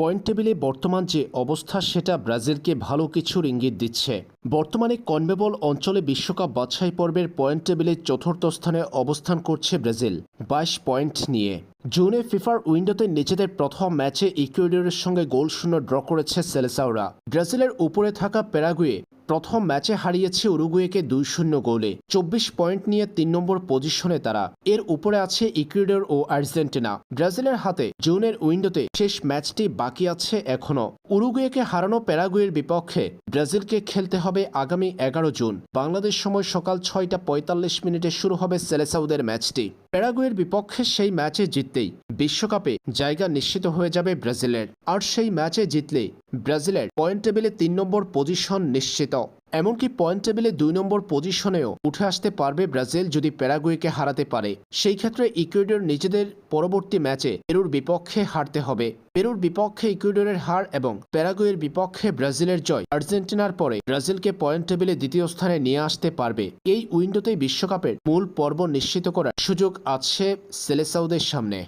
Point টেবিলে বর্তমান যে অবস্থা, সেটা ব্রাজিলকে ভালো কিছুর ইঙ্গিত দিচ্ছে। বর্তমানে কনমেবল অঞ্চলে বিশ্বকাপ বাছাই পর্বের পয়েন্ট টেবিলে চতুর্থ স্থানে অবস্থান করছে ব্রাজিল, বাইশ পয়েন্ট নিয়ে। জুনে ফিফার উইন্ডোতে নিজেদের প্রথম ম্যাচে ইকুয়েডরের সঙ্গে গোল শূন্য ড্র করেছে সেলেসাওরা। ব্রাজিলের উপরে থাকা প্যারাগুয়ে প্রথম ম্যাচে হারিয়েছে উরুগুয়েকে দুই শূন্য গোলে। চব্বিশ পয়েন্ট নিয়ে তিন নম্বর পজিশনে তারা। এর উপরে আছে ইকুয়েডর ও আর্জেন্টিনা। ব্রাজিলের হাতে জুনের উইন্ডোতে শেষ ম্যাচটি বাকি আছে এখনও উরুগুয়েকে হারানো প্যারাগুয়ের বিপক্ষে ব্রাজিলকে খেলতে হবে আগামী এগারো জুন। বাংলাদেশ সময় সকাল ছয়টা পঁয়তাল্লিশ মিনিটে শুরু হবে সেলেসাউদের ম্যাচটি। প্যারাগুয়ের বিপক্ষে সেই ম্যাচে জিততেই বিশ্বকাপে জায়গা নিশ্চিত হয়ে যাবে ব্রাজিলের। আর সেই ম্যাচে জিতলে ব্রাজিলের পয়েন্ট টেবিলে তিন নম্বর পজিশন নিশ্চিত। এমনকি পয়েন্ট টেবিলে দুই নম্বর পজিশনেও উঠে আসতে পারবে ব্রাজিল যদি প্যারাগুয়েকে হারাতে পারে। সেই ক্ষেত্রে ইকুয়েডর নিজেদের পরবর্তী ম্যাচে পেরুর বিপক্ষে হারতে হবে। পেরুর বিপক্ষে ইকুয়েডরের হার এবং প্যারাগুয়ের বিপক্ষে ব্রাজিলের জয় আর্জেন্টিনার পরে ব্রাজিলকে পয়েন্ট টেবিলে দ্বিতীয় স্থানে নিয়ে আসতে পারবে। এই উইন্ডোতেই বিশ্বকাপের মূল পর্ব নিশ্চিত করার সুযোগ আছে সেলেসাউদের সামনে।